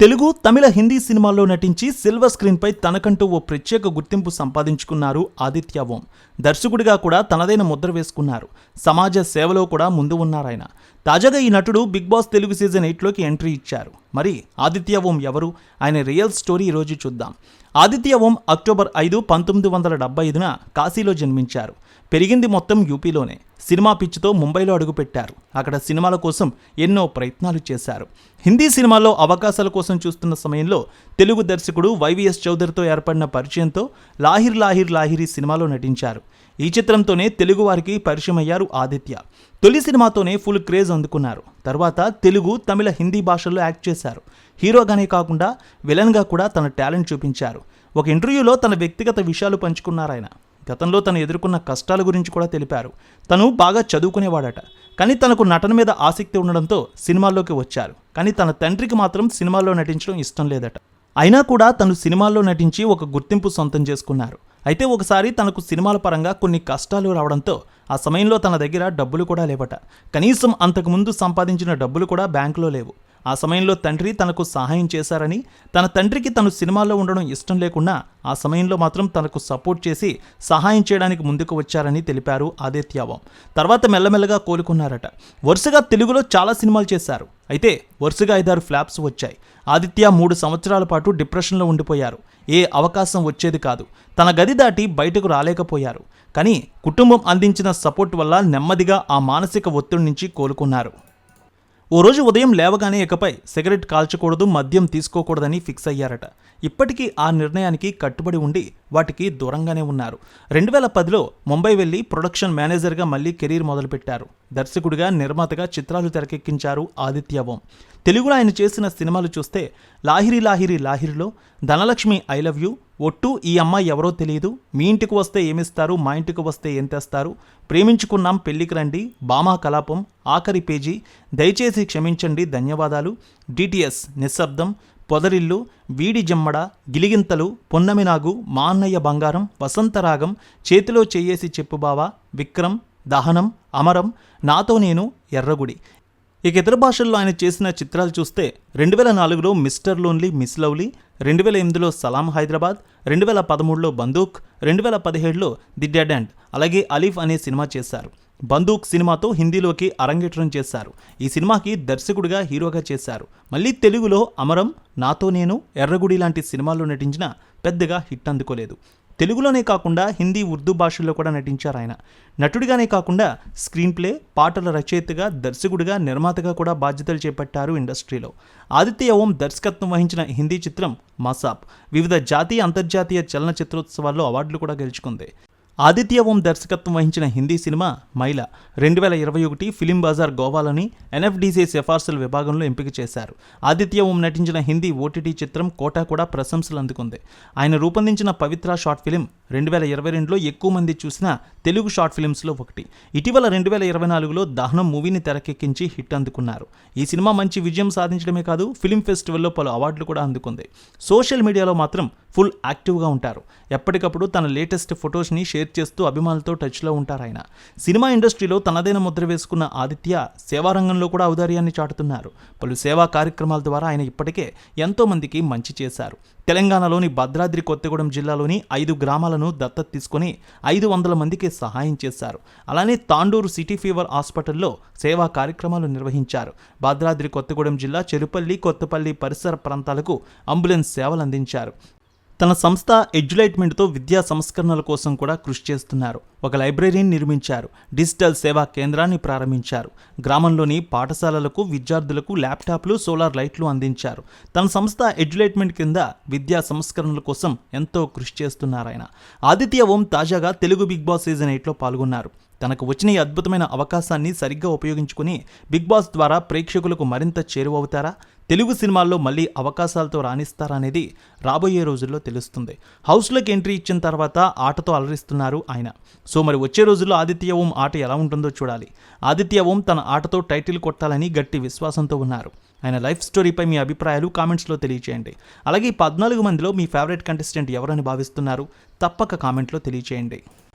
తెలుగు తమిళ హిందీ సినిమాల్లో నటించి సిల్వర్ స్క్రీన్పై తనకంటూ ఓ ప్రత్యేక గుర్తింపు సంపాదించుకున్నారు ఆదిత్య ఓం. దర్శకుడిగా కూడా తనదైన ముద్ర వేసుకున్నారు. సమాజ సేవలో కూడా ముందు ఉన్నారాయన. తాజాగా ఈ నటుడు బిగ్ బాస్ తెలుగు సీజన్ ఎయిట్లోకి ఎంట్రీ ఇచ్చారు. మరి ఆదిత్య ఓం ఎవరు? ఆయన రియల్ స్టోరీ ఈరోజు చూద్దాం. ఆదిత్య ఓం అక్టోబర్ ఐదు పంతొమ్మిది వందల డెబ్బై ఐదున కాశీలో జన్మించారు. పెరిగింది మొత్తం యూపీలోనే. సినిమా పిచ్చితో ముంబైలో అడుగుపెట్టారు. అక్కడ సినిమాల కోసం ఎన్నో ప్రయత్నాలు చేశారు. హిందీ సినిమాల్లో అవకాశాల కోసం చూస్తున్న సమయంలో తెలుగు దర్శకుడు వైవిఎస్ చౌదరితో ఏర్పడిన పరిచయంతో లాహిర్ లాహిర్ లాహిరి సినిమాలో నటించారు. ఈ చిత్రంతోనే తెలుగువారికి పరిచయమయ్యారు పరిచయం అయ్యారు ఆదిత్య. తొలి సినిమాతోనే ఫుల్ క్రేజ్ అందుకున్నారు. తర్వాత తెలుగు తమిళ హిందీ భాషల్లో యాక్ట్ చేశారు. హీరోగానే కాకుండా విలన్గా కూడా తన టాలెంట్ చూపించారు. ఒక ఇంటర్వ్యూలో తన వ్యక్తిగత విషయాలు పంచుకున్నారాయన గతంలో తను ఎదుర్కొన్న కష్టాల గురించి కూడా తెలిపారు. తను బాగా చదువుకునేవాడట. కానీ తనకు నటన మీద ఆసక్తి ఉండడంతో సినిమాల్లోకి వచ్చారు. కానీ తన తండ్రికి మాత్రం సినిమాల్లో నటించడం ఇష్టం లేదట. అయినా కూడా తను సినిమాల్లో నటించి ఒక గుర్తింపు సొంతం చేసుకున్నారు. అయితే ఒకసారి తనకు సినిమాల పరంగా కొన్ని కష్టాలు రావడంతో ఆ సమయంలో తన దగ్గర డబ్బులు కూడా లేవట. కనీసం అంతకుముందు సంపాదించిన డబ్బులు కూడా బ్యాంకులో లేవు. ఆ సమయంలో తండ్రి తనకు సహాయం చేశారని తన తండ్రికి తను సినిమాల్లో ఉండడం ఇష్టం లేకున్నా ఆ సమయంలో మాత్రం తనకు సపోర్ట్ చేసి సహాయం చేయడానికి ముందుకు వచ్చారని తెలిపారు ఆదిత్యవం. తర్వాత మెల్లమెల్లగా కోలుకున్నారట. వరుసగా తెలుగులో చాలా సినిమాలు చేశారు. అయితే వరుసగా ఐదారు ఫ్లాప్స్ వచ్చాయి. ఆదిత్య మూడు సంవత్సరాల పాటు డిప్రెషన్లో ఉండిపోయారు. ఏ అవకాశం వచ్చేది కాదు. తన గది దాటి బయటకు రాలేకపోయారు. కానీ కుటుంబం అందించిన సపోర్ట్ వల్ల నెమ్మదిగా ఆ మానసిక ఒత్తిడి నుంచి కోలుకున్నారు. ఓ రోజు ఉదయం లేవగానే ఇకపై సిగరెట్ కాల్చకూడదు మద్యం తీసుకోకూడదని ఫిక్స్ అయ్యారట. ఇప్పటికీ ఆ నిర్ణయానికి కట్టుబడి ఉండి వాటికి దూరంగానే ఉన్నారు. రెండు వేల పదిలో ముంబై వెళ్ళి ప్రొడక్షన్ మేనేజర్గా మళ్ళీ కెరీర్ మొదలుపెట్టారు. దర్శకుడిగా నిర్మాతగా చిత్రాలు తెరకెక్కించారు ఆదిత్య ఓం. తెలుగులో ఆయన చేసిన సినిమాలు చూస్తే లాహిరి లాహిరి లాహిరిలో ధనలక్ష్మి ఐ లవ్ యూ ఒట్టు ఈ అమ్మాయి ఎవరో తెలియదు మీ ఇంటికి వస్తే ఏమిస్తారు మా ఇంటికి వస్తే ఏం తెస్తారు ప్రేమించుకున్నాం పెళ్ళికి రండి బామా కలాపం ఆఖరి పేజీ దయచేసి క్షమించండి ధన్యవాదాలు డిటిఎస్ నిశ్శబ్దం పొదరిల్లు వీడి జమ్మడ గిలిగింతలు పొన్నమినాగు మా అన్నయ్య బంగారం వసంతరాగం చేతిలో చెయ్యేసి చెప్పు బావా విక్రమ్ దహనం అమరం నాతో నేను ఎర్రగుడి. ఇక ఇతర భాషల్లో ఆయన చేసిన చిత్రాలు చూస్తే రెండు వేల నాలుగులో మిస్టర్ లోన్లీ మిస్ లవ్లీ రెండు వేల ఎనిమిదిలో సలాం హైదరాబాద్ రెండు వేల పదమూడులో బందూక్ రెండు వేల పదిహేడులో ది డెడ్ అండ్ అలాగే అలీఫ్ అనే సినిమా చేశారు. బందూక్ సినిమాతో హిందీలోకి అరంగేట్రం చేశారు. ఈ సినిమాకి దర్శకుడిగా హీరోగా చేశారు. మళ్ళీ తెలుగులో అమరం నాతో నేను ఎర్రగుడి లాంటి సినిమాల్లో నటించిన పెద్దగా హిట్ అందుకోలేదు. తెలుగులోనే కాకుండా హిందీ ఉర్దూ భాషల్లో కూడా నటించారు ఆయన. నటుడిగానే కాకుండా స్క్రీన్ ప్లే పాటల రచయితగా దర్శకుడిగా నిర్మాతగా కూడా బాధ్యతలు చేపట్టారు ఇండస్ట్రీలో. ఆదిత్య ఓం దర్శకత్వం వహించిన హిందీ చిత్రం మసాబ్. వివిధ జాతీయ అంతర్జాతీయ చలనచిత్రోత్సవాల్లో అవార్డులు కూడా గెలుచుకుంది. ఆదిత్య ఓం దర్శకత్వం వహించిన హిందీ సినిమా మైల రెండు వేల ఇరవై ఒకటి ఫిలిం బజార్ గోవాలోని ఎన్ఎఫ్డిసి సిఫార్సుల విభాగంలో ఎంపిక చేశారు. ఆదిత్య ఓం నటించిన హిందీ ఓటీటీ చిత్రం కోటా కూడా ప్రశంసలు అందుకుంది. ఆయన రూపొందించిన పవిత్ర షార్ట్ ఫిలిం రెండు వేల ఇరవై రెండులో ఎక్కువ మంది చూసిన తెలుగు షార్ట్ ఫిలిమ్స్లో ఒకటి. ఇటీవల రెండు వేల ఇరవై నాలుగులో దహనం మూవీని తెరకెక్కించి హిట్ అందుకున్నారు. ఈ సినిమా మంచి విజయం సాధించడమే కాదు ఫిలిం ఫెస్టివల్లో పలు అవార్డులు కూడా అందుకుంది. సోషల్ మీడియాలో మాత్రం ఫుల్ యాక్టివ్గా ఉంటారు. ఎప్పటికప్పుడు తన లేటెస్ట్ ఫొటోస్ని షేర్ చేస్తూ అభిమానులతో టచ్లో ఉంటారు ఆయన. సినిమా ఇండస్ట్రీలో తనదైన ముద్ర వేసుకున్న ఆదిత్య సేవారంగంలో కూడా ఔదార్యాన్ని చాటుతున్నారు. పలు సేవా కార్యక్రమాల ద్వారా ఆయన ఇప్పటికే ఎంతోమందికి మంచి చేశారు. తెలంగాణలోని భద్రాద్రి కొత్తగూడెం జిల్లాలోని ఐదు గ్రామాలను దత్తత తీసుకుని ఐదు వందల మందికి సహాయం చేశారు. అలానే తాండూరు సిటీ ఫీవర్ హాస్పిటల్లో సేవా కార్యక్రమాలు నిర్వహించారు. భద్రాద్రి కొత్తగూడెం జిల్లా చెరుపల్లి కొత్తపల్లి పరిసర ప్రాంతాలకు అంబులెన్స్ సేవలు అందించారు. తన సంస్థ ఎడ్యులైట్మెంట్తో విద్యా సంస్కరణల కోసం కూడా కృషి చేస్తున్నారు. ఒక లైబ్రరీని నిర్మించారు. డిజిటల్ సేవా కేంద్రాన్ని ప్రారంభించారు. గ్రామంలోని పాఠశాలలకు విద్యార్థులకు ల్యాప్టాప్లు సోలార్ లైట్లు అందించారు. తన సంస్థ ఎడ్యులైట్మెంట్ కింద విద్యా సంస్కరణల కోసం ఎంతో కృషి చేస్తున్నారాయన ఆదిత్య ఓం తాజాగా తెలుగు బిగ్ బాస్ సీజన్ ఎయిట్లో పాల్గొన్నారు. తనకు వచ్చిన ఈ అద్భుతమైన అవకాశాన్ని సరిగ్గా ఉపయోగించుకుని బిగ్ బాస్ ద్వారా ప్రేక్షకులకు మరింత చేరువవుతారా? తెలుగు సినిమాల్లో మళ్ళీ అవకాశాలతో రాణిస్తారా అనేది రాబోయే రోజుల్లో తెలుస్తుంది. హౌస్లోకి ఎంట్రీ ఇచ్చిన తర్వాత ఆటతో అలరిస్తున్నారు ఆయన. సో మరి వచ్చే రోజుల్లో ఆదిత్య ఓం ఆట ఎలా ఉంటుందో చూడాలి. ఆదిత్య ఓం తన ఆటతో టైటిల్ కొట్టాలని గట్టి విశ్వాసంతో ఉన్నారు. ఆయన లైఫ్ స్టోరీపై మీ అభిప్రాయాలు కామెంట్స్లో తెలియచేయండి. అలాగే ఈ పద్నాలుగు మందిలో మీ ఫేవరెట్ కంటెస్టెంట్ ఎవరని భావిస్తున్నారు? తప్పక కామెంట్లో తెలియచేయండి.